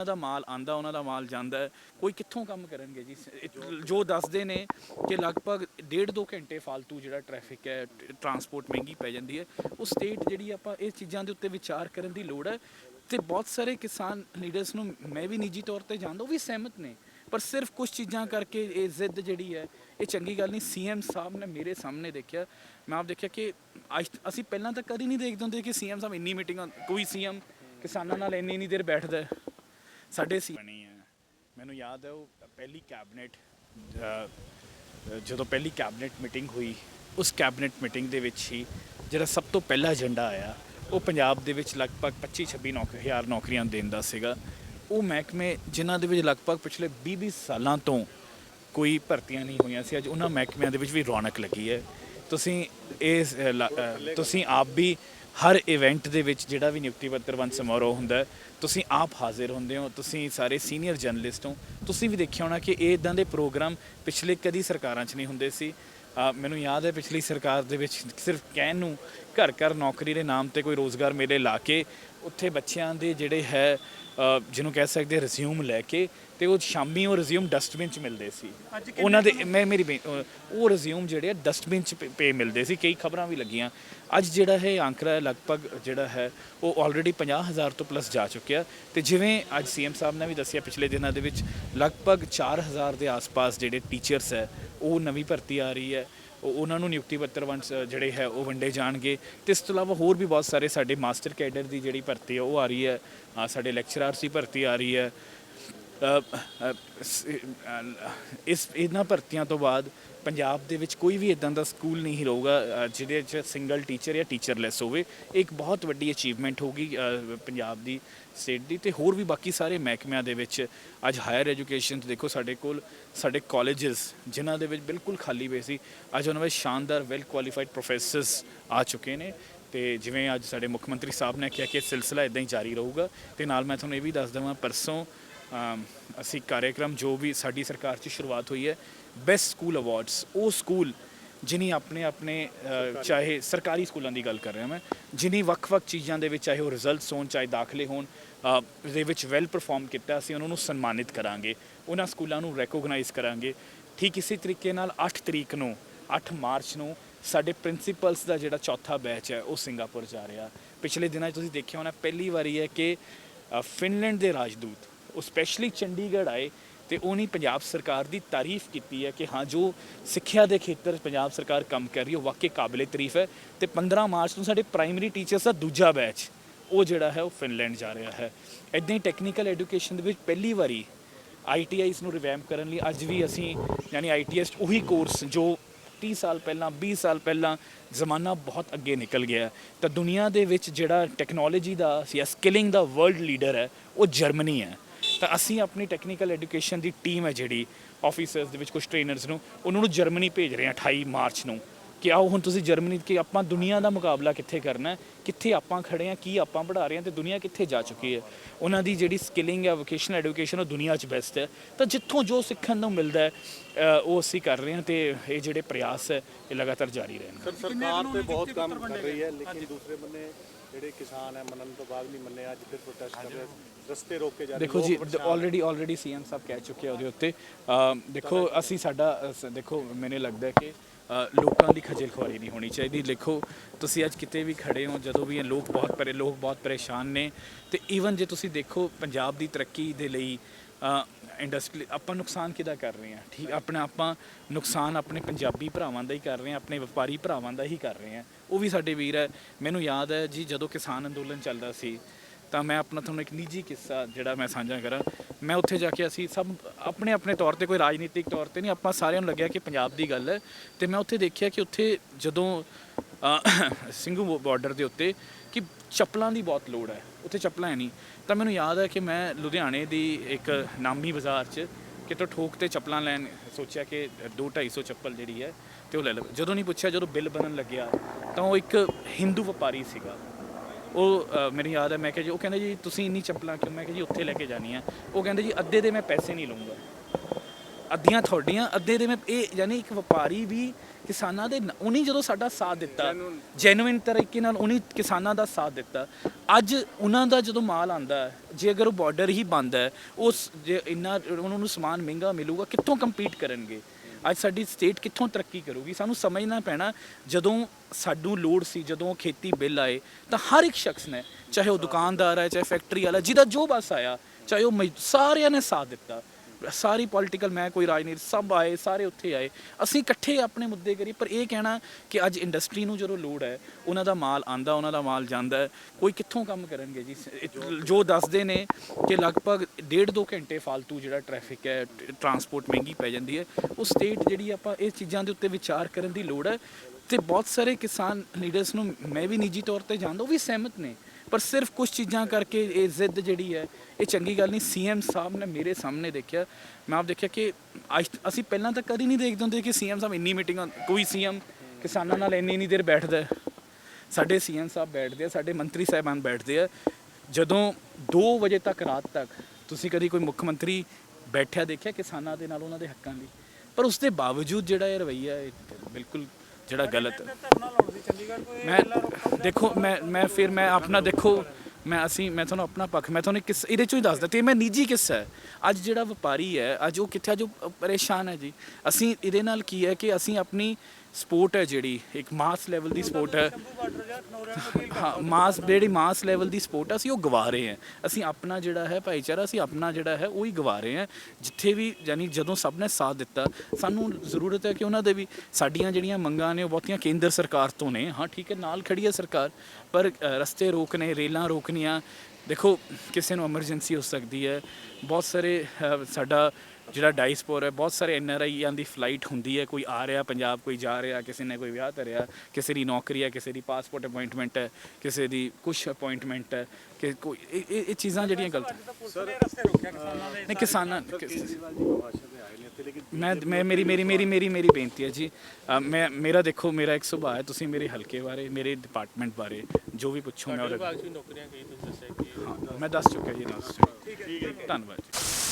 ਉਹਨਾਂ ਦਾ ਮਾਲ ਆਂਦਾ ਉਹਨਾਂ ਦਾ ਮਾਲ ਜਾਂਦਾ ਕੋਈ ਕਿੱਥੋਂ ਕੰਮ ਕਰਨਗੇ ਜੀ? ਜੋ ਦੱਸਦੇ ਨੇ ਕਿ ਲਗਭਗ ਡੇਢ ਦੋ ਘੰਟੇ ਫालतू ਜਿਹੜਾ ਟ੍ਰੈਫਿਕ ਹੈ ਟਰਾਂਸਪੋਰਟ ਮਹਿੰਗੀ ਪੈ ਜਾਂਦੀ ਹੈ। ਉਹ ਸਟੇਟ ਜਿਹੜੀ ਆਪਾਂ ਇਹ ਚੀਜ਼ਾਂ ਦੇ ਉੱਤੇ ਵਿਚਾਰ ਕਰਨ ਦੀ ਲੋੜ ਹੈ ਤੇ ਬਹੁਤ ਸਾਰੇ ਕਿਸਾਨ ਲੀਡਰਸ ਨੂੰ ਮੈਂ ਵੀ ਨਿੱਜੀ ਤੌਰ ਤੇ ਜਾਣਦਾ, ਉਹ ਵੀ ਸਹਿਮਤ ਨੇ। ਪਰ ਸਿਰਫ ਕੁਝ ਚੀਜ਼ਾਂ ਕਰਕੇ ਇਹ ਜ਼ਿੱਦ ਜਿਹੜੀ ਹੈ, ਇਹ ਚੰਗੀ ਗੱਲ ਨਹੀਂ। ਸੀਐਮ ਸਾਹਿਬ ਨੇ ਮੇਰੇ ਸਾਹਮਣੇ ਦੇਖਿਆ, ਮੈਂ ਆਪ ਦੇਖਿਆ ਕਿ ਅੱਜ ਅਸੀਂ ਪਹਿਲਾਂ ਤਾਂ ਕਦੀ ਨਹੀਂ ਦੇਖਦੇ ਹੁੰਦੇ ਕਿ ਸੀਐਮ ਸਾਹਿਬ ਇੰਨੀ ਮੀਟਿੰਗਾਂ ਕੋਈ ਸੀਐਮ ਕਿਸਾਨਾਂ ਨਾਲ ਇੰਨੀ ਨਹੀਂ ਦੇਰ ਬੈਠਦਾ ਸਾਡੇ ਸੀ ਬਣੀ ਹੈ। ਮੈਨੂੰ ਯਾਦ ਹੈ ਉਹ ਪਹਿਲੀ ਕੈਬਨਿਟ ਜਦੋਂ ਪਹਿਲੀ ਕੈਬਨਿਟ ਮੀਟਿੰਗ ਹੋਈ, ਉਸ ਕੈਬਨਿਟ ਮੀਟਿੰਗ ਦੇ ਵਿੱਚ ਹੀ ਜਿਹੜਾ ਸਭ ਤੋਂ ਪਹਿਲਾ ਏਜੰਡਾ ਆਇਆ, ਉਹ ਪੰਜਾਬ ਦੇ ਵਿੱਚ ਲਗਭਗ 25 26 ਨੌਕਰੀ ਹਜ਼ਾਰ ਨੌਕਰੀਆਂ ਦੇਣ ਦਾ ਸੀਗਾ। ਉਹ ਮਹਿਕਮੇ ਜਿਨ੍ਹਾਂ ਦੇ ਵਿੱਚ ਲਗਭਗ ਪਿਛਲੇ 20 20 ਸਾਲਾਂ ਤੋਂ ਕੋਈ ਭਰਤੀਆਂ ਨਹੀਂ ਹੋਈਆਂ ਸੀ, ਅੱਜ ਉਹਨਾਂ ਮਹਿਕਮਿਆਂ ਦੇ ਵਿੱਚ ਵੀ ਰੌਣਕ ਲੱਗੀ ਹੈ। ਤੁਸੀਂ ਇਸ ਅ, ਲ- ਅ, ਤੁਸੀਂ ਆਪ ਵੀ ਹਰ ਇਵੈਂਟ ਦੇ ਵਿੱਚ ਜਿਹੜਾ ਵੀ ਨਿਯੁਕਤੀ ਪੱਤਰ ਵੰਡ ਸਮਾਰੋਹ ਹੁੰਦਾ ਹੈ, ਤੁਸੀਂ ਆਪ ਹਾਜ਼ਰ ਹੁੰਦੇ ਹੋ ਤੁਸੀਂ ਸਾਰੇ ਸੀਨੀਅਰ ਜਰਨਲਿਸਟ ਹੋ। ਤੁਸੀਂ ਵੀ ਦੇਖਿਆ ਹੋਣਾ ਕਿ ਇਹ ਇਦਾਂ ਦੇ ਪ੍ਰੋਗਰਾਮ ਪਿਛਲੇ ਕਦੀ ਸਰਕਾਰਾਂ 'ਚ ਨਹੀਂ ਹੁੰਦੇ ਸੀ। ਅ, ਮੈਨੂੰ ਯਾਦ ਹੈ ਪਿਛਲੀ ਸਰਕਾਰ ਦੇ ਵਿੱਚ ਸਿਰਫ ਕਹਿਣ ਨੂੰ ਘਰ ਘਰ ਨੌਕਰੀ ਦੇ ਨਾਮ ਤੇ ਕੋਈ ਰੋਜ਼ਗਾਰ ਮੇਲੇ ਲਾ ਕੇ ਉੱਥੇ ਬੱਚਿਆਂ ਦੇ ਜਿਹੜੇ ਹੈ ਅ, ਜਿਹਨੂੰ ਕਹਿ ਸਕਦੇ ਰਿਜ਼ਿਊਮ ਲੈ ਕੇ ਤੇ ਉਹ ਸ਼ਾਮੀ ਉਹ ਰਿਜ਼ਿਊਮ ਡਸਟਬਿਨ 'ਚ ਮਿਲਦੇ ਸੀ। ਉਹਨਾਂ ਦੇ ਮੈਂ ਮੇਰੀ ਬੇ- ਉਹ ਰਿਜ਼ਿਊਮ ਜਿਹੜੇ ਆ ਡਸਟਬਿਨ 'ਚ ਪੇ- ਮਿਲਦੇ ਸੀ ਕਈ ਖਬਰਾਂ ਵੀ ਲੱਗੀਆਂ। ਅੱਜ ਜਿਹੜਾ ਹੈ ਅੰਕੜਾ ਹੈ ਲਗਭਗ ਜਿਹੜਾ ਹੈ ਉਹ ਆਲਰੇਡੀ 50000 ਤੋਂ ਪਲੱਸ ਜਾ ਚੁੱਕਿਆ। ਤੇ ਜਿਵੇਂ ਅੱਜ ਸੀਐਮ ਸਾਹਿਬ ਨੇ ਵੀ ਦੱਸਿਆ ਪਿਛਲੇ ਦਿਨਾਂ ਦੇ ਵਿੱਚ ਲਗਭਗ 4000 ਦੇ ਆਸ-ਪਾਸ ਜਿਹੜੇ ਟੀਚਰਸ ਹੈ ਉਹ ਨਵੀਂ ਭਰਤੀ ਆ ਰਹੀ ਹੈ। ਉਹ ਉਹਨਾਂ ਨੂੰ ਨਿਯੁਕਤੀ ਪੱਤਰ ਵੰਡ ਜਿਹੜੇ ਹੈ ਉਹ ਵੰਡੇ ਜਾਣਗੇ। ਤੇ ਇਸ ਤੋਂ ਇਲਾਵਾ ਹੋਰ ਵੀ ਬਹੁਤ ਸਾਰੇ ਸਾਡੇ ਮਾਸਟਰ ਕੈਡਰ ਦੀ ਜਿਹੜੀ ਭਰਤੀ ਹੈ ਉਹ ਆ ਰਹੀ ਹੈ। ਸਾਡੇ ਲੈਕਚਰਰਸ ਦੀ ਭਰਤੀ ਆ ਰਹੀ ਹੈ। ਇਸ, ਇਹਨਾਂ ਭਰਤੀਆਂ ਤੋਂ ਬਾਅਦ ਪੰਜਾਬ ਦੇ ਵਿੱਚ ਕੋਈ ਵੀ ਇਦਾਂ ਦਾ ਸਕੂਲ ਨਹੀਂ ਰਹੂਗਾ ਜਿਹਦੇ 'ਚ ਸਿੰਗਲ ਟੀਚਰ ਜਾਂ ਟੀਚਰਲੈਸ ਹੋਵੇ, ਇਹ ਇੱਕ ਬਹੁਤ ਵੱਡੀ ਅਚੀਵਮੈਂਟ ਹੋਗੀ ਪੰਜਾਬ ਦੀ ਸਟੇਟ ਦੀ ਤੇ ਹੋਰ ਵੀ ਬਾਕੀ ਸਾਰੇ ਮਹਿਕਮਿਆਂ ਦੇ ਵਿੱਚ। ਅੱਜ ਹਾਇਰ ਐਜੂਕੇਸ਼ਨ 'ਚ ਦੇਖੋ ਸਾਡੇ ਕੋਲ, ਸਾਡੇ ਕਾਲਜਸ ਜਿਨ੍ਹਾਂ ਦੇ ਵਿੱਚ ਬਿਲਕੁਲ ਖਾਲੀ ਪਏ ਸੀ, ਅੱਜ ਉਹਨਾਂ ਵਿੱਚ ਸ਼ਾਨਦਾਰ ਵੈਲ ਕੁਆਲੀਫਾਈਡ ਪ੍ਰੋਫੈਸਰਸ ਆ ਚੁੱਕੇ ਨੇ ਤੇ ਜਿਵੇਂ ਅੱਜ ਸਾਡੇ ਮੁੱਖ ਮੰਤਰੀ ਸਾਹਿਬ ਨੇ ਕਿਹਾ ਕਿ ਇਹ ਸਿਲਸਿਲਾ ਇਦਾਂ ਹੀ ਜਾਰੀ ਰਹੂਗਾ ਤੇ ਨਾਲ ਮੈਂ ਤੁਹਾਨੂੰ ਇਹ ਵੀ ਦੱਸ ਦਵਾਂ, ਪਰਸੋਂ ਅਸੀਂ ਕਾਰਜਕ੍ਰਮ ਜੋ ਵੀ ਸਾਡੀ ਸਰਕਾਰ 'ਚ ਸ਼ੁਰੂਆਤ ਹੋਈ ਹੈ ਬੈਸਟ ਸਕੂਲ ਅਵਾਰਡਸ ਉਹ ਸਕੂਲ ਜਿਨੀ ਆਪਣੇ ਆਪਣੇ ਚਾਹੇ ਸਰਕਾਰੀ ਸਕੂਲਾਂ ਦੀ ਗੱਲ ਕਰ ਰਿਹਾ ਮੈਂ ਜਿਨੀ ਵੱਖ-ਵੱਖ ਚੀਜ਼ਾਂ ਦੇ ਵਿੱਚ ਚਾਹੇ ਉਹ ਰਿਜ਼ਲਟਸ ਹੋਣ ਚਾਹੇ ਦਾਖਲੇ ਹੋਣ ਦੇ ਵਿੱਚ ਵੈਲ ਪਰਫਾਰਮ ਕੀਤਾ ਅਸੀਂ ਉਹਨਾਂ ਨੂੰ ਸਨਮਾਨਿਤ ਕਰਾਂਗੇ ਉਹਨਾਂ ਸਕੂਲਾਂ ਨੂੰ ਰੈਕੋਗਨਾਈਜ਼ ਕਰਾਂਗੇ। ਠੀਕ ਇਸੇ ਤਰੀਕੇ ਨਾਲ 8 ਤਰੀਕ ਨੂੰ 8 ਮਾਰਚ ਨੂੰ ਸਾਡੇ ਪ੍ਰਿੰਸੀਪਲਸ ਦਾ ਜਿਹੜਾ ਚੌਥਾ ਬੈਚ ਹੈ ਉਹ ਸਿੰਗਾਪੁਰ ਜਾ ਰਿਹਾ। ਪਿਛਲੇ ਦਿਨਾਂ 'ਚ ਤੁਸੀਂ ਦੇਖਿਆ ਹੋਣਾ ਪਹਿਲੀ ਵਾਰੀ ਹੈ ਕਿ ਫਿਨਲੈਂਡ ਦੇ ਰਾਜਦੂਤ ਉਹ ਸਪੈਸ਼ਲੀ ਚੰਡੀਗੜ੍ਹ ਆਏ ਤੇ ਉਹਨੇ ਪੰਜਾਬ ਸਰਕਾਰ ਦੀ ਤਾਰੀਫ ਕੀਤੀ ਹੈ ਕਿ ਹਾਂ, ਜੋ ਸਿੱਖਿਆ ਦੇ ਖੇਤਰ 'ਚ ਪੰਜਾਬ ਸਰਕਾਰ ਕੰਮ ਕਰ ਰਹੀ ਹੈ, ਉਹ ਵਾਕਈ ਕਾਬਿਲੇ ਤਾਰੀਫ ਹੈ ਤੇ 15 ਮਾਰਚ ਨੂੰ ਸਾਡੇ ਪ੍ਰਾਇਮਰੀ ਟੀਚਰਸ ਦਾ ਦੂਜਾ ਬੈਚ ਉਹ ਜਿਹੜਾ ਹੈ, ਉਹ ਫਿਨਲੈਂਡ ਜਾ ਰਿਹਾ ਹੈ। ਇਦਾਂ ਹੀ ਟੈਕਨੀਕਲ ਐਜੂਕੇਸ਼ਨ ਦੇ ਵਿੱਚ ਪਹਿਲੀ ਵਾਰੀ ਆਈਟੀਆਈਸ ਨੂੰ ਰਿਵੈਂਪ ਕਰਨ ਲਈ ਅੱਜ ਵੀ ਅਸੀਂ ਯਾਨੀ ਆਈਟੀਐਸ ਉਹੀ ਕੋਰਸ ਜੋ 30 ਸਾਲ ਪਹਿਲਾਂ 20 ਸਾਲ ਪਹਿਲਾਂ ਜ਼ਮਾਨਾ ਬਹੁਤ ਅੱਗੇ ਨਿਕਲ ਗਿਆ। ਤਾਂ ਦੁਨੀਆ ਦੇ ਵਿੱਚ ਜਿਹੜਾ ਟੈਕਨੋਲੋਜੀ ਦਾ ਜਾਂ ਸਕਿਲਿੰਗ ਦਾ ਵਰਲਡ ਲੀਡਰ ਹੈ, ਉਹ ਜਰਮਨੀ ਹੈ। ਤਾਂ ਅਸੀਂ ਆਪਣੀ ਟੈਕਨੀਕਲ ਐਜੂਕੇਸ਼ਨ ਦੀ ਟੀਮ ਹੈ ਜਿਹੜੀ ਆਫੀਸਰਸ ਦੇ ਵਿੱਚ ਕੁਝ ਟ੍ਰੇਨਰਸ ਨੂੰ, ਉਹਨਾਂ ਨੂੰ ਜਰਮਨੀ ਭੇਜ ਰਹੇ ਹਾਂ 28 ਮਾਰਚ ਨੂੰ। ਕਿ ਆਓ ਹੁਣ ਤੁਸੀਂ ਜਰਮਨੀ ਕਿ ਆਪਾਂ ਦੁਨੀਆ ਦਾ ਮੁਕਾਬਲਾ ਕਿੱਥੇ ਕਰਨਾ ਹੈ? ਕਿੱਥੇ ਆਪਾਂ ਖੜੇ ਹਾਂ ਕੀ ਆਪਾਂ ਪੜ੍ਹਾ ਰਹੇ ਹਾਂ ਤੇ ਦੁਨੀਆ ਕਿੱਥੇ ਜਾ ਚੁੱਕੀ ਹੈ? ਉਹਨਾਂ ਦੀ ਜਿਹੜੀ ਸਕਿਲਿੰਗ ਹੈ ਵੋਕੇਸ਼ਨਲ ਐਜੂਕੇਸ਼ਨ ਉਹ ਦੁਨੀਆ 'ਚ ਬੈਸਟ ਹੈ। ਤਾਂ ਜਿੱਥੋਂ ਜੋ ਸਿੱਖਣ ਨੂੰ ਮਿਲਦਾ ਹੈ ਉਹ ਅਸੀਂ ਕਰ ਰਹੇ ਹਾਂ ਤੇ ਇਹ ਜਿਹੜੇ ਪ੍ਰਯਾਸ ਹੈ ਇਹ ਲਗਾਤਾਰ ਜਾਰੀ ਰਹਿਣਗੇ ਸਰ ਸਰਕਾਰ ਤੇ ਬਹੁਤ ਕੰਮ ਕਰ ਰਹੀ ਹੈ ਲੇਕਿਨ ਦੂਸਰੇ ਬੰਨੇ ਜਿਹੜੇ ਕਿਸਾਨ ਹੈ ਮੰਨਣ ਤੋਂ ਬਾਅਦ ਨਹੀਂ ਮੰਨੇ ਅੱਜ ਫਿਰ ਪ੍ਰੋਟੈਸਟ ਕਰ ਰਹੇ ਰਸਤੇ ਰੋਕ ਕੇ ਜਾ ਰਹੇ ਦੇਖੋ ਜੀ ਆਲਰੇਡੀ ਆਲਰੇਡੀ ਸੀਐਮ ਸਾਹਿਬ ਕਹਿ ਚੁੱਕੇ ਆ ਉਹਦੇ ਉੱਤੇ। ਦੇਖੋ ਅਸੀਂ ਸਾਡਾ ਦੇਖੋ ਮੈਨੂੰ ਲੱਗਦਾ ਹੈ ਕਿ ਲੋਕਾਂ ਦੀ ਖਜਲ ਖੁਆਰੀ ਨਹੀਂ ਹੋਣੀ ਚਾਹੀਦੀ। ਦੇਖੋ, ਤੁਸੀਂ ਅੱਜ ਕਿਤੇ ਵੀ ਖੜੇ ਹੋ, ਜਦੋਂ ਵੀ ਇਹ ਲੋਕ ਬਹੁਤ ਪਰੇ, ਲੋਕ ਬਹੁਤ ਪਰੇਸ਼ਾਨ ਨੇ, ਤੇ ਈਵਨ ਜੇ ਤੁਸੀਂ ਦੇਖੋ ਪੰਜਾਬ ਦੀ ਤਰੱਕੀ ਦੇ ਲਈ ਇੰਡਸਟਰੀ ਆਪਾਂ ਨੁਕਸਾਨ ਕਿਹਦਾ ਕਰ ਰਹੇ ਹਾਂ? ਠੀਕ, ਆਪਣਾ ਆਪਾਂ ਨੁਕਸਾਨ ਆਪਣੇ ਪੰਜਾਬੀ ਭਰਾਵਾਂ ਦਾ ਹੀ ਕਰ ਰਹੇ ਹਾਂ, ਆਪਣੇ ਵਪਾਰੀ ਭਰਾਵਾਂ ਦਾ ਹੀ ਕਰ ਰਹੇ ਹਾਂ। ਉਹ ਵੀ ਸਾਡੇ ਵੀਰ ਹੈ। ਮੈਨੂੰ ਯਾਦ ਹੈ ਜੀ, ਜਦੋਂ ਕਿਸਾਨ ਅੰਦੋਲਨ ਚੱਲਦਾ ਸੀ ਤਾਂ ਮੈਂ ਆਪਣਾ ਤੁਹਾਨੂੰ ਇੱਕ ਨਿੱਜੀ ਕਿੱਸਾ ਜਿਹੜਾ ਮੈਂ ਸਾਂਝਾ ਕਰਾਂ। ਮੈਂ ਉੱਥੇ ਜਾ ਕੇ ਅਸੀਂ ਸਭ ਆਪਣੇ ਆਪਣੇ ਤੌਰ ਤੇ ਕੋਈ ਰਾਜਨੀਤਿਕ ਤੌਰ ਤੇ ਨਹੀਂ ਆਪਾਂ ਸਾਰਿਆਂ ਨੂੰ ਲੱਗਿਆ ਕਿ ਪੰਜਾਬ ਦੀ ਗੱਲ ਹੈ। ਤੇ ਮੈਂ ਉੱਥੇ ਦੇਖਿਆ ਕਿ ਉੱਥੇ ਜਦੋਂ ਅ, ਸਿੰਘੂ ਬਾਰਡਰ ਦੇ ਉੱਤੇ ਕਿ ਚੱਪਲਾਂ ਦੀ ਬਹੁਤ ਲੋੜ ਹੈ ਉੱਥੇ ਚੱਪਲਾਂ ਹੈ ਨਹੀਂ। ਤਾਂ ਮੈਨੂੰ ਯਾਦ ਹੈ ਕਿ ਮੈਂ ਲੁਧਿਆਣੇ ਦੀ ਇੱਕ ਨਾਮੀ ਬਾਜ਼ਾਰ 'ਚ ਕਿਤੋਂ ਠੋਕ ਤੇ ਚੱਪਲਾਂ ਲੈਣ ਸੋਚਿਆ ਕਿ 2 250 ਚੱਪਲ ਜਿਹੜੀ ਹੈ ਤੇ ਉਹ ਲੈ ਲਵਾਂ। ਜਦੋਂ ਨਹੀਂ ਪੁੱਛਿਆ ਜਦੋਂ ਬਿੱਲ ਬਣਨ ਲੱਗਿਆ ਤਾਂ ਉਹ ਇੱਕ ਹਿੰਦੂ ਵਪਾਰੀ ਸੀਗਾ। ਉਹ ਅ, ਮੈਨੂੰ ਯਾਦ ਹੈ ਮੈਂ ਕਿਹਾ ਜੀ ਉਹ ਕਹਿੰਦੇ ਜੀ ਤੁਸੀਂ ਇੰਨੀ ਚੱਪਲਾਂ ਕਿਉਂ? ਮੈਂ ਕਿਹਾ ਜੀ ਉੱਥੇ ਲੈ ਕੇ ਜਾਣੀ ਆ ਉਹ ਕਹਿੰਦੇ ਜੀ ਅੱਧੇ ਦੇ ਮੈਂ ਪੈਸੇ ਨਹੀਂ ਲਵਾਂਗਾ ਅੱਧੀਆਂ ਤੁਹਾਡੀਆਂ ਅੱਧੇ ਦੇ ਮੈਂ ਇਹ ਯਾਨੀ ਇੱਕ ਵਪਾਰੀ ਵੀ ਕਿਸਾਨਾਂ ਦੇ ਨ- ਉਹਨੇ ਜਦੋਂ ਸਾਡਾ ਸਾਥ ਦਿੱਤਾ ਜੈਨੂਇਨ ਤਰੀਕੇ ਨਾਲ ਉਹਨੇ ਕਿਸਾਨਾਂ ਦਾ ਸਾਥ ਦਿੱਤਾ। ਅੱਜ ਉਹਨਾਂ ਦਾ ਜਦੋਂ ਮਾਲ ਆਂਦਾ ਜੇ ਅਗਰ ਉਹ ਬਾਰਡਰ ਹੀ ਬੰਦ ਹੈ ਉਸ ਜੇ ਇੰਨਾ ਉਹਨਾਂ ਨੂੰ ਸਮਾਨ ਮਹਿੰਗਾ ਮਿਲੂਗਾ ਕਿੱਥੋਂ ਕੰਪੀਟ ਕਰਨਗੇ? ਅੱਜ ਸਾਡੀ ਸਟੇਟ ਕਿੱਥੋਂ ਤਰੱਕੀ ਕਰੂਗੀ? ਸਾਨੂੰ ਸਮਝਣਾ ਪੈਣਾ, ਜਦੋਂ ਸਾਡੂ ਲੋੜ ਸੀ, ਜਦੋਂ ਖੇਤੀ ਬਿੱਲ ਆਏ, ਤਾਂ ਹਰ ਇੱਕ ਸ਼ਖਸ ਨੇ, ਚਾਹੇ ਉਹ ਦੁਕਾਨਦਾਰ ਹੈ ਚਾਹੇ ਫੈਕਟਰੀ ਵਾਲਾ, ਜਿਹਦਾ ਜੋ ਬਸ ਆਇਆ, ਚਾਹੇ ਉਹ ਮਜ਼- ਸਾਰਿਆਂ ਨੇ ਸਾਥ ਦਿੱਤਾ। ਸਾਰੀ ਪੋਲੀਟੀਕਲ ਮੈਂ, ਕੋਈ ਰਾਜਨੀਤੀ, ਸਭ ਆਏ, ਸਾਰੇ ਉੱਥੇ ਆਏ। ਅਸੀਂ ਇਕੱਠੇ ਆਪਣੇ ਮੁੱਦੇ ਕਰੀ ਪਰ ਇਹ ਕਹਿਣਾ ਕਿ ਅੱਜ ਇੰਡਸਟਰੀ ਨੂੰ ਜਦੋਂ ਲੋੜ ਹੈ, ਉਹਨਾਂ ਦਾ ਮਾਲ ਆਂਦਾ ਉਹਨਾਂ ਦਾ ਮਾਲ ਜਾਂਦਾ ਕੋਈ ਕਿੱਥੋਂ ਕੰਮ ਕਰਨਗੇ ਜੀ? ਜੋ ਦੱਸਦੇ ਨੇ ਕਿ ਲਗਭਗ ਡੇਢ ਦੋ ਘੰਟੇ ਫालतू ਜਿਹੜਾ ਟ੍ਰੈਫਿਕ ਹੈ ਟਰਾਂਸਪੋਰਟ ਮਹਿੰਗੀ ਪੈ ਜਾਂਦੀ ਹੈ। ਉਹ ਸਟੇਟ ਜਿਹੜੀ ਆਪਾਂ ਇਹ ਚੀਜ਼ਾਂ ਦੇ ਉੱਤੇ ਵਿਚਾਰ ਕਰਨ ਦੀ ਲੋੜ ਹੈ ਤੇ ਬਹੁਤ ਸਾਰੇ ਕਿਸਾਨ ਲੀਡਰਸ ਨੂੰ ਮੈਂ ਵੀ ਨਿੱਜੀ ਤੌਰ ਤੇ ਜਾਣਦਾ, ਉਹ ਵੀ ਸਹਿਮਤ ਨੇ। ਪਰ ਸਿਰਫ ਕੁਝ ਚੀਜ਼ਾਂ ਕਰਕੇ ਇਹ ਜ਼ਿੱਦ ਜਿਹੜੀ ਹੈ, ਇਹ ਚੰਗੀ ਗੱਲ ਨਹੀਂ। ਸੀਐਮ ਸਾਹਿਬ ਨੇ ਮੇਰੇ ਸਾਹਮਣੇ ਦੇਖਿਆ, ਮੈਂ ਆਪ ਦੇਖਿਆ ਕਿ ਅੱਜ ਅਸੀਂ ਪਹਿਲਾਂ ਤਾਂ ਕਦੀ ਨਹੀਂ ਦੇਖਦੇ ਹੁੰਦੇ ਕਿ ਸੀਐਮ ਸਾਹਿਬ ਇੰਨੀ ਮੀਟਿੰਗਾਂ, ਕੋਈ ਸੀਐਮ ਕਿਸਾਨਾਂ ਨਾਲ ਇੰਨੀ ਇੰਨੀ ਦੇਰ ਬੈਠਦਾ ਹੈ। ਸਾਡੇ ਸੀਐਮ ਸਾਹਿਬ ਬੈਠਦੇ ਆ, ਸਾਡੇ ਮੰਤਰੀ ਸਾਹਿਬਾਨ ਬੈਠਦੇ ਆ। ਜਦੋਂ 2 ਵਜੇ ਤੱਕ, ਰਾਤ ਤੱਕ ਤੁਸੀਂ ਕਦੀ ਕੋਈ ਮੁੱਖ ਮੰਤਰੀ ਬੈਠਿਆ ਦੇਖਿਆ ਕਿਸਾਨਾਂ ਦੇ ਨਾਲ ਉਹਨਾਂ ਦੇ ਹੱਕਾਂ ਲਈ ਪਰ ਉਸ ਦੇ ਬਾਵਜੂਦ ਜਿਹੜਾ ਇਹ ਰਵਈਆ ਇਹ ਬਿਲਕੁਲ ਜਿਹੜਾ ਗਲਤ ਮੈਂ ਦੇਖੋ ਮੈਂ ਮੈਂ ਫਿਰ ਮੈਂ ਆਪਣਾ ਦੇਖੋ ਮੈਂ ਅਸੀਂ ਮੈਂ ਤੁਹਾਨੂੰ ਆਪਣਾ ਪੱਖ ਮੈਂ ਤੁਹਾਨੂੰ ਕਿਸ ਇਹਦੇ ਚੋਂ ਹੀ ਦੱਸਦਾ ਤੇ ਮੈਂ ਨਿੱਜੀ ਕਿੱਸਾ ਹੈ। ਅੱਜ ਜਿਹੜਾ ਵਪਾਰੀ ਹੈ ਅੱਜ ਉਹ ਕਿੱਥੇ ਜੋ ਪਰੇਸ਼ਾਨ ਹੈ ਜੀ। ਅਸੀਂ ਇਹਦੇ ਨਾਲ ਕੀ ਹੈ ਕਿ ਅਸੀਂ ਆਪਣੀ ਸਪੋਰਟ ਹੈ ਜਿਹੜੀ, ਇੱਕ ਮਾਸ ਲੈਵਲ ਦੀ ਸਪੋਰਟ ਹੈ। ਹਾਂ, ਮਾਸ, ਜਿਹੜੀ ਮਾਸ ਲੈਵਲ ਦੀ ਸਪੋਰਟ ਅਸੀਂ ਉਹ ਗਵਾ ਰਹੇ ਹਾਂ। ਅਸੀਂ ਆਪਣਾ ਜਿਹੜਾ ਹੈ ਭਾਈਚਾਰਾ, ਅਸੀਂ ਆਪਣਾ ਜਿਹੜਾ ਹੈ, ਉਹ ਹੀ ਗਵਾ ਰਹੇ ਹਾਂ। ਜਿੱਥੇ ਵੀ ਯਾਨੀ ਜਦੋਂ ਸਭ ਨੇ ਸਾਥ ਦਿੱਤਾ, ਸਾਨੂੰ ਜ਼ਰੂਰਤ ਹੈ ਕਿ ਉਹਨਾਂ ਦੇ ਵੀ ਸਾਡੀਆਂ ਜਿਹੜੀਆਂ ਮੰਗਾਂ ਨੇ, ਉਹ ਬਹੁਤੀਆਂ ਕੇਂਦਰ ਸਰਕਾਰ ਤੋਂ ਨੇ। ਹਾਂ, ਠੀਕ ਹੈ, ਨਾਲ ਖੜੀ ਹੈ ਸਰਕਾਰ, ਪਰ ਰਸਤੇ ਰੋਕਨੇ ਰੇਲਾਂ ਰੋਕਣੀਆਂ। ਦੇਖੋ, ਕਿਸੇ ਨੂੰ ਐਮਰਜੈਂਸੀ ਹੋ ਸਕਦੀ ਹੈ। ਬਹੁਤ ਸਾਰੇ ਸਾਡਾ ਜਿਹੜਾ ਡਾਈਸਪੋਰ ਹੈ ਬਹੁਤ ਸਾਰੇ ਐਨ ਆਰ ਆਈਆਂ ਦੀ ਫਲਾਈਟ ਹੁੰਦੀ ਹੈ। ਕੋਈ ਆ ਰਿਹਾ ਪੰਜਾਬ ਕੋਈ ਜਾ ਰਿਹਾ ਕਿਸੇ ਨੇ ਕੋਈ ਵਿਆਹ ਧਰਿਆ ਕਿਸੇ ਦੀ ਨੌਕਰੀ ਹੈ ਕਿਸੇ ਦੀ ਪਾਸਪੋਰਟ ਅਪਾਇੰਟਮੈਂਟ ਹੈ ਕਿਸੇ ਦੀ ਕੁਝ ਅਪਾਇੰਟਮੈਂਟ ਹੈ ਕਿ ਕੋਈ ਇਹ- ਇਹ ਇਹ ਚੀਜ਼ਾਂ ਜਿਹੜੀਆਂ ਗਲਤ ਨਹੀਂ ਕਿਸਾਨਾਂ ਮੈਂ ਮੈਂ ਮੇਰੀ ਮੇਰੀ ਮੇਰੀ ਮੇਰੀ ਮੇਰੀ ਬੇਨਤੀ ਹੈ ਜੀ। ਅ, ਮੈਂ ਮੇਰਾ ਦੇਖੋ ਮੇਰਾ ਇੱਕ ਸੁਭਾਅ ਹੈ ਤੁਸੀਂ ਮੇਰੇ ਹਲਕੇ ਬਾਰੇ ਮੇਰੇ ਡਿਪਾਰਟਮੈਂਟ ਬਾਰੇ ਜੋ ਵੀ ਪੁੱਛੋ ਮੈਂ ਉਹਦੇ ਨੌਕਰੀਆਂ ਕਹੀ ਤੁਸੀਂ ਦੱਸਿਆ ਕਿ ਹਾਂ ਮੈਂ ਦੱਸ ਚੁੱਕਿਆ ਜੀ ਦੱਸ ਚੁੱਕਿਆ। ਧੰਨਵਾਦ ਜੀ।